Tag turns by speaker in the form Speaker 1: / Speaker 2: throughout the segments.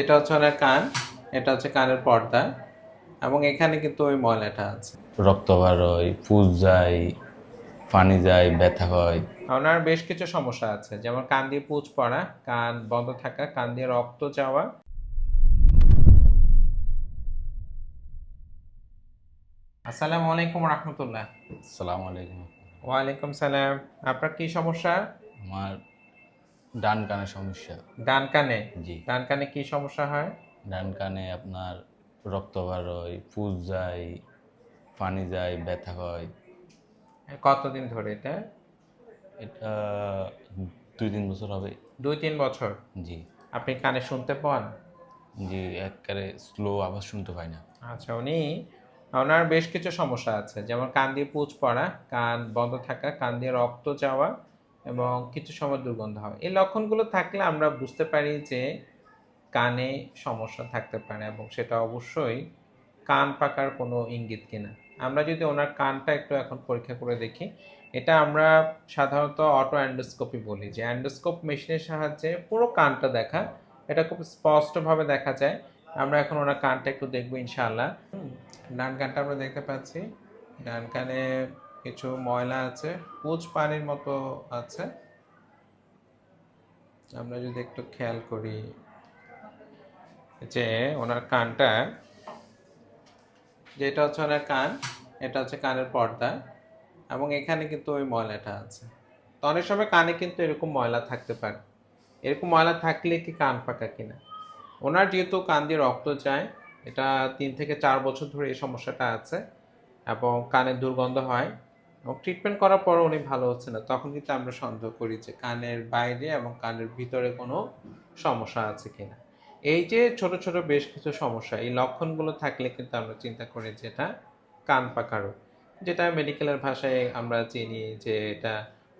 Speaker 1: এটা হচ্ছে ওনার কান এটা হচ্ছে কানের পর্দা এবং এখানে কিন্তু ওই ময়লাটা আছে।
Speaker 2: রক্ত বার হয় পুজ যায় পানি যায় ব্যথা হয়।
Speaker 1: ওনার বেশ কিছু সমস্যা আছে যেমন কান দিয়ে পুঁজ পড়া কান বন্ধ থাকা কান দিয়ে রক্ত যাওয়া। আসসালামু আলাইকুম রহমতুল্লাহ।
Speaker 2: আসসালামু আলাইকুম।
Speaker 1: ওয়ালাইকুম সালাম। আপনার কি সমস্যা?
Speaker 2: আমার ডান কানে সমস্যা।
Speaker 1: ডান কানে?
Speaker 2: জি।
Speaker 1: ডান কানে কি সমস্যা হয়?
Speaker 2: ডান কানে আপনার রক্ত বার হয় পুজ যায় পানি যায় ব্যথা হয়।
Speaker 1: কতদিন ধরে এটা?
Speaker 2: এটা দুই তিন বছর হবে।
Speaker 1: দুই তিন বছর?
Speaker 2: জি।
Speaker 1: আপনি কানে শুনতে পান?
Speaker 2: জি একবারে স্লো আওয়াজ শুনতে পাই না।
Speaker 1: আচ্ছা উনি ওনার বেশ কিছু সমস্যা আছে। যেমন কান দিয়ে পুঁজ পড়া কান বন্ধ থাকা কান দিয়ে রক্ত যাওয়া এবং কিছু সময় দুর্গন্ধ হয় এই লক্ষণগুলো থাকলে আমরা বুঝতে পারি যে কানে সমস্যা থাকতে পারে এবং সেটা অবশ্যই কান পাকার কোনো ইঙ্গিত কিনা। আমরা যদি ওনার কানটা একটু এখন পরীক্ষা করে দেখি, এটা আমরা সাধারণত অটো অ্যান্ডোস্কোপি বলি। যে অ্যান্ডোস্কোপ মেশিনের সাহায্যে পুরো কানটা দেখা, এটা খুব স্পষ্টভাবে দেখা যায়। আমরা এখন ওনার কানটা একটু দেখব ইনশাআল্লাহ। ডান কানটা আমরা দেখতে পাচ্ছি। ডান কানে কিছু ময়লা আছে, পুজ পানির মতো আছে। আমরা যদি একটু খেয়াল করি যে ওনার কানটা, যেটা হচ্ছে ওনার কান, এটা হচ্ছে কানের পর্দা এবং এখানে কিন্তু ওই ময়লাটা আছে। তো অনেক সময় কানে কিন্তু এরকম ময়লা থাকতে পারে। এরকম ময়লা থাকলে কি কান পাকা কিনা? ওনার যেহেতু কান দিয়ে রক্ত যায়, এটা তিন থেকে চার বছর ধরে এই সমস্যাটা আছে এবং কানের দুর্গন্ধ হয় এবং ট্রিটমেন্ট করার পর উনি ভালো হচ্ছে না। তখন কিন্তু আমরা সন্দেহ করি যে কানের বাইরে এবং কানের ভিতরে কোনো সমস্যা আছে কিনা। এই যে ছোট ছোট বেশ কিছু সমস্যা, এই লক্ষণগুলো থাকলে কিন্তু আমরা চিন্তা করি যে এটা কান পাকা রোগ। যেটা মেডিকেলের ভাষায় আমরা চিনি যে এটা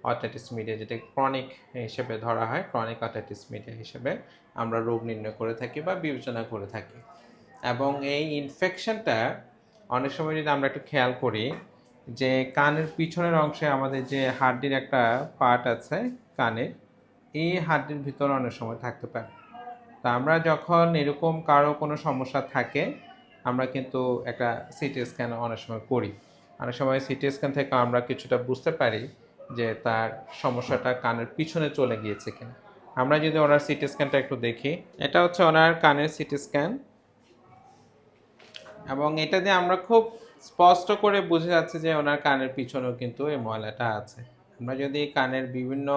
Speaker 1: অটাইটিস মিডিয়া যেটা ক্রনিক হিসেবে ধরা হয় ক্রনিক অটাইটিস মিডিয়া হিসেবে আমরা রোগ নির্ণয় করে থাকি বা বিবেচনা করে থাকি। এবং এই ইনফেকশনটা অনেক সময় যদি আমরা একটু খেয়াল করি যে কানের পিছনের অংশে আমাদের যে হাড্ডির একটা পার্ট আছে কানের, এই হাড্ডির ভিতরে অনেক সময় থাকতে পারে। তা আমরা যখন এরকম কারও কোনো সমস্যা থাকে, আমরা কিন্তু একটা সিটি স্ক্যান অনেক সময় করি। অনেক সময় সিটি স্ক্যান থেকে আমরা কিছুটা বুঝতে পারি যে তার সমস্যাটা কানের পিছনে চলে গিয়েছে কিনা। আমরা যদি ওনার সিটি স্ক্যানটা একটু দেখি, এটা হচ্ছে ওনার কানের সিটি স্ক্যান এবং এটা দিয়ে আমরা খুব স্পষ্ট করে বুঝে যাচ্ছে যে ওনার কানের পিছনেও কিন্তু এই ময়লাটা আছে। আমরা যদি কানের বিভিন্ন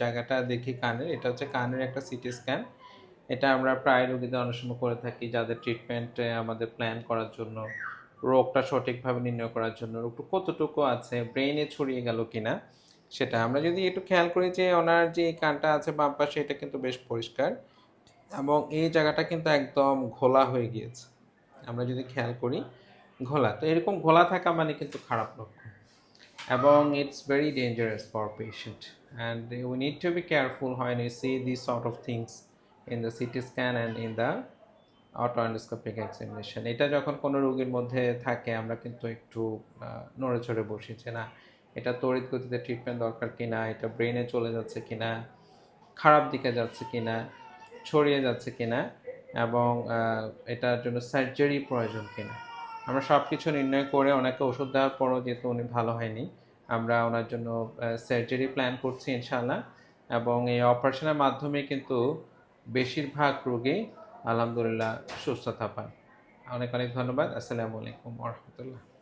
Speaker 1: জায়গাটা দেখি কানের, এটা হচ্ছে কানের একটা সিটি স্ক্যান এটা আমরা প্রায় রোগীদের অনেক সময় করে থাকি যাদের ট্রিটমেন্ট আমাদের প্ল্যান করার জন্য, রোগটা সঠিকভাবে নির্ণয় করার জন্য রোগটা কতটুকু আছে ব্রেনে ছড়িয়ে গেল কিনা, সেটা আমরা যদি একটু খেয়াল করি যে ওনার যে কানটা আছে বাম পাশে, এটা কিন্তু বেশ পরিষ্কার এবং এই জায়গাটা কিন্তু একদম ঘোলা হয়ে গিয়েছে। আমরা যদি খেয়াল করি ঘোলা। তো এরকম ঘোলা থাকা মানে কিন্তু খারাপ লক্ষণ। এবং it's very dangerous for patient and we need to be careful হয় you see this sort of things in the CT scan and in the auto autoendoscopic examination এটা যখন কোনো রোগীর মধ্যে থাকে, আমরা কিন্তু একটু নড়ে চড়ে বসি যে না, এটা তড়িৎ গতিতে ট্রিটমেন্ট দরকার কিনা, এটা ব্রেনে চলে যাচ্ছে কিনা, খারাপ দিকে যাচ্ছে কিনা, ছড়িয়ে যাচ্ছে কিনা, এবং এটার জন্য সার্জারি প্রয়োজন কিনা। আমরা সব কিছু নির্ণয় করে ওনাকে ওষুধ দেওয়ার পরও যেহেতু উনি ভালো হয়নি, আমরা ওনার জন্য সার্জারি প্ল্যান করছি ইনশাল্লাহ এবং এই অপারেশনের মাধ্যমে কিন্তু বেশিরভাগ রোগী আলহামদুলিল্লাহ সুস্থতা পায় অনেক অনেক ধন্যবাদ। আসসালামু আলাইকুম রহমতুল্লাহ।